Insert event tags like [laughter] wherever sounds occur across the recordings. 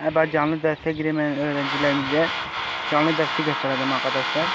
Eğer canlı derse giremeyen öğrencilerimize canlı dersi göstereceğim arkadaşlar.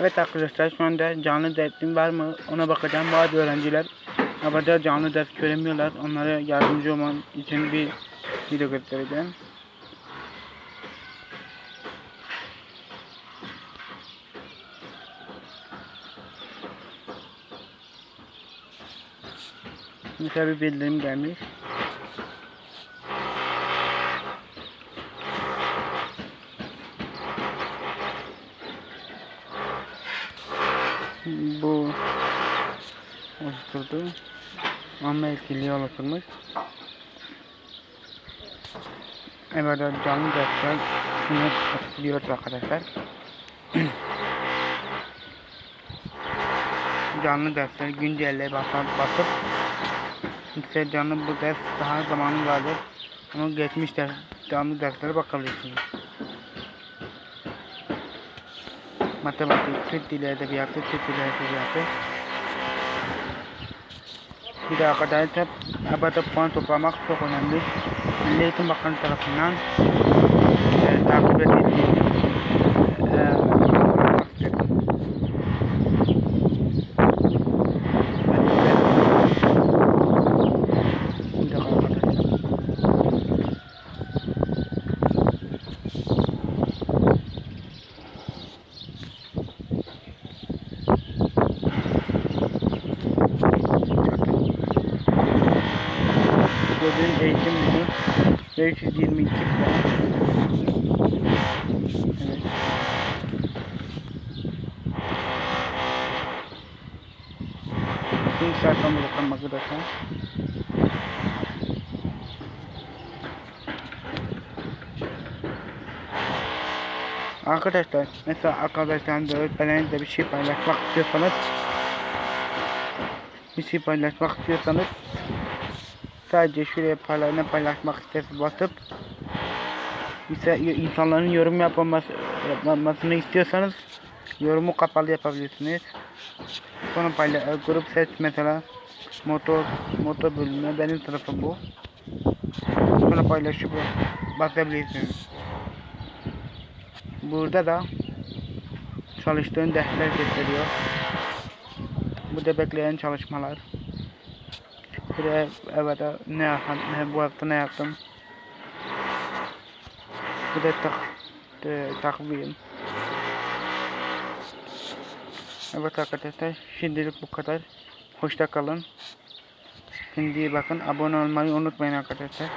Evet arkadaşlar şu anda canlı dersim var mı ona bakacağım. Bazı öğrenciler havada canlı ders göremiyorlar. Onlara yardımcı olman için bir video göstereceğim. Mesela bir bildirim gelmiş. Bu oluşturdu. Ama etkili oluşturmuş. Evet canlı dersler sınıf katılıyoruz arkadaşlar. [clears throat] canlı dersler güncelle basıp basıp işte canlı bu ders daha zamanı vardır. Ama geçmiş ders, canlı derslere bakabilirsiniz. Mathematics फिर दिलाए थे यहाँ पे फिर दिलाए थे यहाँ पे फिर आप बताए थे अब तो पाँच सौ का मक्स को नंदी ले तो मक्खन ताकि बेटी Gördüğün eğitim günü 522 puan. Evet. Şimdi sayfama bakalım arkadaşlar. Arkadaşlar mesela arkadaşlarınızla öğretmenlerinizle bir şey paylaşmak istiyorsanız bir şey paylaşmak istiyorsanız sadece şuraya payla ne paylaşmak isterseniz basıp mesela insanların yorum yapılması, yapmasını istiyorsanız yorumu kapalı yapabilirsiniz. Sonra payla e, grup seç mesela motor motor bölümü benim tarafım bu. Sonra paylaşıp basabilirsiniz. Burada da çalıştığın dersler gösteriyor. Bu da bekleyen çalışmalar. Buraya evet ne yaptım, ne bu hafta ne yaptım. Bu da tak, de, takvim. Evet arkadaşlar şimdilik bu kadar. Hoşça kalın. Şimdi bakın abone olmayı unutmayın arkadaşlar.